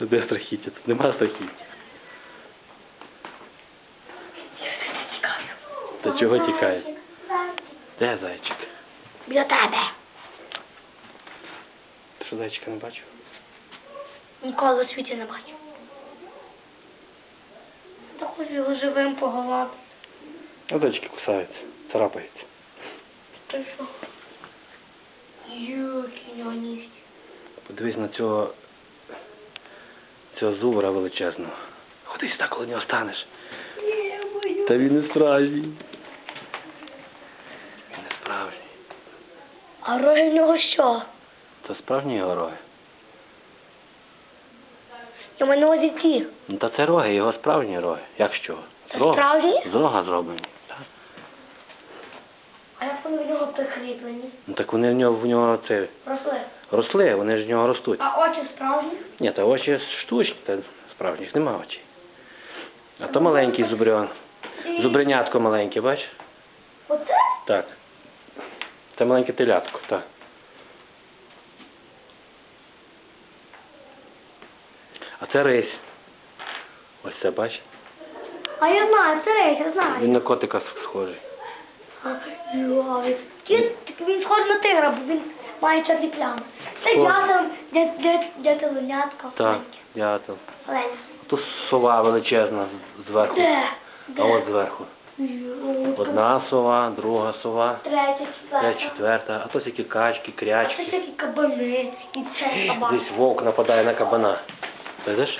Де страхіття? Тут нема страхіття. Та чого тікає? Де зайчик? Біля тебе. Ти що зайчика не бачив? Ніколи у світі не бачив. Та хочу його живим погладити. А зайчики кусаються, царапаються. Ти що? Юки, нього нігті. Подивись на цього цього зубра величезного. Ходи сюди, коли нього станеш. Та він не справжній. Він не справжній. А роги в нього що? Це справжні його роги. Я маю на увазі ті. Ну та це роги, його справжні роги. Як що? З Це рога. справжні? З рога зроблені. Вони в нього прикріплені? Ну так вони в нього в нього це Росли. росли, вони ж в нього ростуть. А очі справжні? Ні, та очі штучні, та справжніх нема очей. А то маленький зубрьон. Зубринятко маленьке, бачиш? Оце? Так. Це маленьке телятко, так. А це рись. Ось це бачиш? А я знаю, це рейс, я знаю. Він на котика схожий. Кіт, він схожий на тигра, бо він має чорні плями. Це Схожий. дятел, дя- дя- дятеленятка. Так, дятел. Маленьке. Тут сова величезна з- зверху. Де? А от зверху. Одна сова, друга сова, Третя, третя, четверта. четверта, а то всякі качки, А це крячки. всякі кабани і це собака. Десь вовк нападає на кабана. Видиш?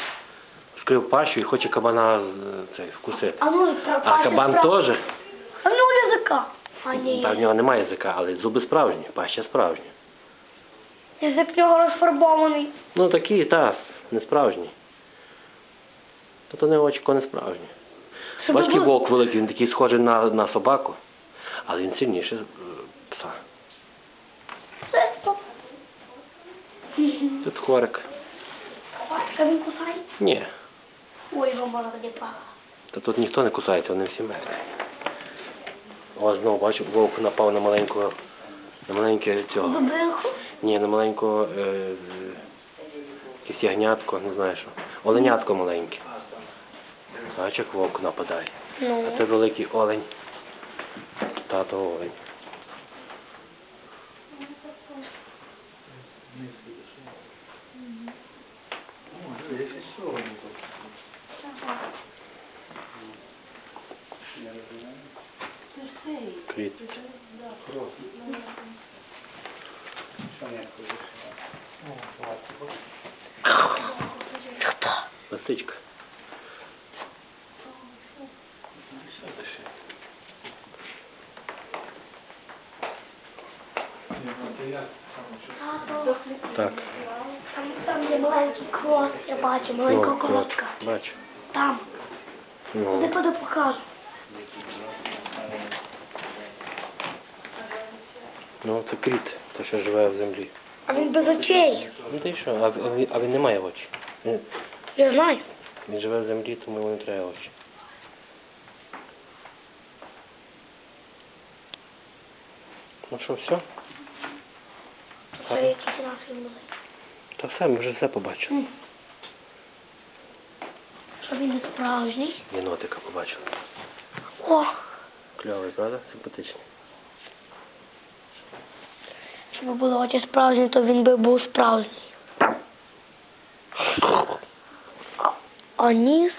Вскрив пащу і хоче кабана е, цей, вкусити. А ну, А кабан теж. А ну язика. А ні. Та в нього немає язика, але зуби справжні, паща справжня. Язик в нього розфарбований. Ну такі, та, не справжні. То то не очко не Бачиш, було- вовк великий, він такий схожий на, на собаку, але він сильніший е, пса. Це стоп. Тут хорик. Бачка він кусає. Ні. Ой, його можна тоді пала. Та тут ніхто не кусається, вони всі мертві. О, знову бачу, вовк напав на маленького, на маленьке цього. Дубинку. Ні, на маленького е, якесь ягнятко, не знаю що. Оленятко маленьке. Бачиш, як вовк нападає. Ну. А це великий олень. Тато олень. Квіт. Хто? Лисичка. Тато. Так. Там, є маленький крот, я бачу, маленького кротка. Бачу. Там. Ну, поду покажу. Ну це кріт, те, що живе в землі. А він без очей. Ну ти що, а, а, він- а він не має очі. Він, Я знаю. він живе в землі, тому йому не треба очі. Ну що, все? Це. Та все, ми вже все побачили. Що він не справжній. Єнотика побачили. О, Кльовий, правда? Симпатичний. Якби було очі справжні, то він би був справжній. А ніс?